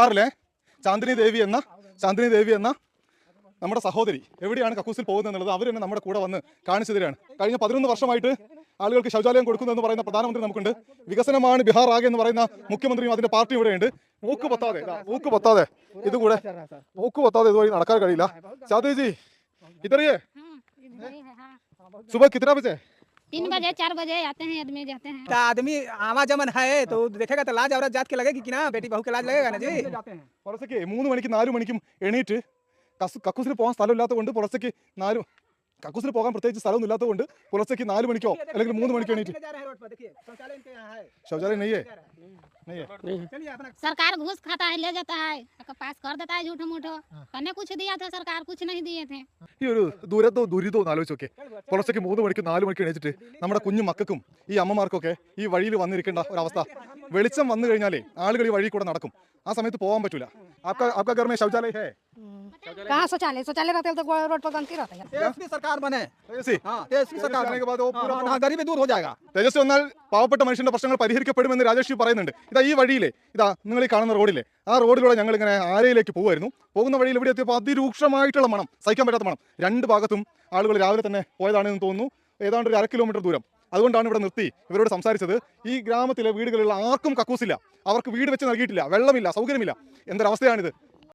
ആറിലെ ചാന്ദിനി ദേവി എന്ന ചാന്ദിനി ദേവി എന്ന നമ്മുടെ സഹോദരി എവിടെയാണ് കക്കൂസിൽ പോകുന്നത് എന്നുള്ളത് അവർ തന്നെ നമ്മുടെ കൂടെ വന്ന് കാണിച്ചു തരികയാണ്. കഴിഞ്ഞ പതിനൊന്ന് വർഷമായിട്ട് ആളുകൾക്ക് ശൗചാലയം കൊടുക്കുന്നതെന്ന് പറയുന്ന പ്രധാനമന്ത്രി നമുക്കുണ്ട്. വികസനമാണ് ബീഹാർ ആകെ എന്ന് പറയുന്ന മുഖ്യമന്ത്രിയും അതിന്റെ പാർട്ടി ഇവിടെയുണ്ട്. മൂക്ക് പൊത്താതെ മൂക്ക് പൊത്താതെ. ഇതുകൂടെ മൂക്ക് പൊത്താതെ ഇതുവഴി നടക്കാൻ കഴിയില്ല. ചാതേജി ഇതറിയേ സുബ കിത്തനാ ബജേ तीन बजे चार बजे आते हैं आदमी जाते हैं। तो आदमी आवा जमन है तो देखेगा तो लाज औरत जात के लगेगी कि ना बेटी बहू के लाज लगेगा ना जी? പുറത്തേക്ക് മൂന്ന് മണിക്ക് एणीट कसु എണീറ്റ് കസ് കക്കൂസിൽ പോകാൻ कोंड കൊണ്ട് के 4 കക്കൂസിൽ പോകാൻ പ്രത്യേകിച്ച് സ്ഥലമൊന്നും ഇല്ലാത്തത് കൊണ്ട് പുലർച്ചയ്ക്ക് നാല് മണിക്കോ അല്ലെങ്കിൽ മൂന്ന് മണിക്കോ എണീറ്റ് जा रहे हैं रोड पर देखिए शौचालय इनके यहाँ है ശൗചാലയം നെയ്യേ നെയ്യേ चलिए अपना सरकार घूस खाता है ले जाता है और पास कर देता है झूठो मूठो करने कुछ दिया था सरकार कुछ नहीं दिए थे ഈ ഒരു ദുരന്തവും ദുരിതവും ഒന്ന് ആലോചിച്ച് നോക്കേ പുലർച്ചയ്ക്ക് മൂന്ന് മണിക്കും നാല് മണിക്കും എണീച്ചിട്ട് നമ്മുടെ കുഞ്ഞു മക്കൾക്കും ഈ അമ്മമാർക്കൊക്കെ ഈ വഴിയിൽ വന്നിരിക്കേണ്ട ഒരവസ്ഥ വെളിച്ചം വന്നു കഴിഞ്ഞാലേ ആളുകൾ ഈ വഴി കൂടെ നടക്കും ആ സമയത്ത് പോകാൻ പറ്റൂല ആപ്കാ ആപ്കാ घर में शौचालय है कहाँ शौचालय शौचालय रहते हैं तो रोड पर गंदगी रहते हैं तेजस्वी सरकार बने तेजस्वी हाँ तेजस्वी सरकार आने के बाद वो हाँ, पूरा हाँ, हाँ, गरीबी दूर हो जाएगा തേജസ്വി വന്നാൽ പാവപ്പെട്ട മനുഷ്യന്റെ പ്രശ്നങ്ങൾ പരിഹരിക്കപ്പെടുമെന്ന് രാജേഷ് പറയുന്നുണ്ട് ഇതാ ഈ വഴിയിലെ ഇതാ നിങ്ങൾ ഈ കാണുന്ന റോഡിലെ ആ റോഡിലൂടെ ഞങ്ങൾ ഇങ്ങനെ ആരയിലേക്ക് പോകുമായിരുന്നു പോകുന്ന വഴിയിൽ ഇവിടെ എത്തിയപ്പോൾ അതിരൂക്ഷമായിട്ടുള്ള മണം സഹിക്കാൻ പറ്റാത്ത മണം രണ്ട് ഭാഗത്തും ആളുകൾ രാവിലെ തന്നെ പോയതാണെന്ന് തോന്നുന്നു ഏതാണ്ട് ഒരു അര കിലോമീറ്റർ ദൂരം അതുകൊണ്ടാണ് ഇവിടെ നിർത്തി ഇവരോട് സംസാരിച്ചത് ഈ ഗ്രാമത്തിലെ വീടുകളിലുള്ള ആർക്കും കക്കൂസില്ല അവർക്ക് വീട് വെച്ച് നൽകിയിട്ടില്ല വെള്ളമില്ല സൗകര്യമില്ല എന്തൊരവസ്ഥയാണിത്